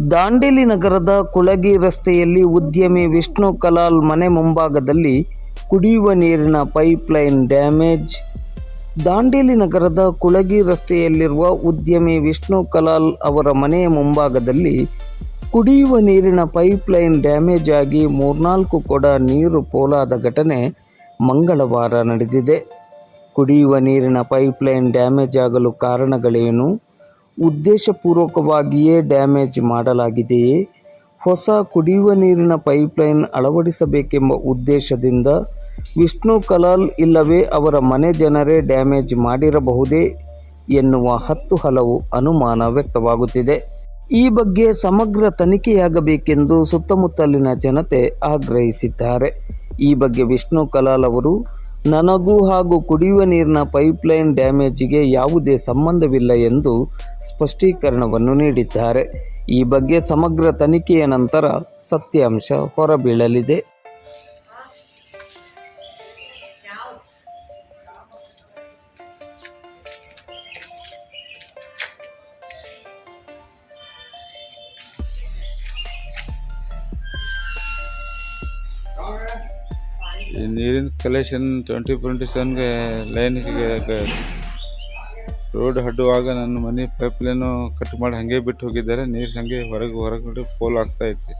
ದಾಂಡೇಲಿ ನಗರದ ಕುಳಗಿ ರಸ್ತೆಯಲ್ಲಿ ಉದ್ಯಮಿ ವಿಷ್ಣು ಕಲಾಲ್ ಮನೆ ಮುಂಭಾಗದಲ್ಲಿ ಕುಡಿಯುವ ನೀರಿನ ಪೈಪ್ಲೈನ್ ಡ್ಯಾಮೇಜ್. ದಾಂಡೇಲಿ ನಗರದ ಕುಳಗಿ ರಸ್ತೆಯಲ್ಲಿರುವ ಉದ್ಯಮಿ ವಿಷ್ಣು ಕಲಾಲ್ ಅವರ ಮನೆಯ ಮುಂಭಾಗದಲ್ಲಿ ಕುಡಿಯುವ ನೀರಿನ ಪೈಪ್ಲೈನ್ ಡ್ಯಾಮೇಜ್ ಆಗಿ ಮೂರ್ನಾಲ್ಕು ಕೊಡ ನೀರು ಪೋಲಾದ ಘಟನೆ ಮಂಗಳವಾರ ನಡೆದಿದೆ. ಕುಡಿಯುವ ನೀರಿನ ಪೈಪ್ಲೈನ್ ಡ್ಯಾಮೇಜ್ ಆಗಲು ಕಾರಣಗಳೇನು? ಉದ್ದೇಶಪೂರ್ವಕವಾಗಿಯೇ ಡ್ಯಾಮೇಜ್ ಮಾಡಲಾಗಿದೆಯೇ? ಹೊಸ ಕುಡಿಯುವ ನೀರಿನ ಪೈಪ್ಲೈನ್ ಅಳವಡಿಸಬೇಕೆಂಬ ಉದ್ದೇಶದಿಂದ ವಿಷ್ಣು ಕಲಾಲ್ ಇಲ್ಲವೇ ಅವರ ಮನೆ ಜನರೇ ಡ್ಯಾಮೇಜ್ ಮಾಡಿರಬಹುದೇ ಎನ್ನುವ ಹತ್ತು ಹಲವು ಅನುಮಾನ ವ್ಯಕ್ತವಾಗುತ್ತಿದೆ. ಈ ಬಗ್ಗೆ ಸಮಗ್ರ ತನಿಖೆಯಾಗಬೇಕೆಂದು ಸುತ್ತಮುತ್ತಲಿನ ಜನತೆ ಆಗ್ರಹಿಸಿದ್ದಾರೆ. ಈ ಬಗ್ಗೆ ವಿಷ್ಣು ಕಲಾಲ್ ಅವರು ನನಗೂ ಹಾಗೂ ಕುಡಿಯುವ ನೀರಿನ ಪೈಪ್ಲೈನ್ ಡ್ಯಾಮೇಜಿಗೆ ಯಾವುದೇ ಸಂಬಂಧವಿಲ್ಲ ಎಂದು ಸ್ಪಷ್ಟೀಕರಣವನ್ನು ನೀಡಿದ್ದಾರೆ. ಈ ಬಗ್ಗೆ ಸಮಗ್ರ ತನಿಖೆಯ ನಂತರ ಸತ್ಯಾಂಶ ಹೊರಬೀಳಲಿದೆ. ಈ ನೀರಿನ ಕಲೆಕ್ಷನ್ ಟ್ವೆಂಟಿ ಟ್ವೆಂಟಿ ಸೆವೆನ್ಗೆ ಲೈನ್ಗೆ ರೋಡ್ ಹಡ್ಡುವಾಗ ನನ್ನ ಮನೆ ಪೈಪ್ ಲೈನು ಕಟ್ ಮಾಡಿ ಹಾಗೆ ಬಿಟ್ಟು ಹೋಗಿದ್ದಾರೆ. ನೀರು ಹಾಗೆ ಹೊರಗೆ, ಹೊರಗಡೆ ಪೋಲ್ ಆಗ್ತಾ ಐತಿ.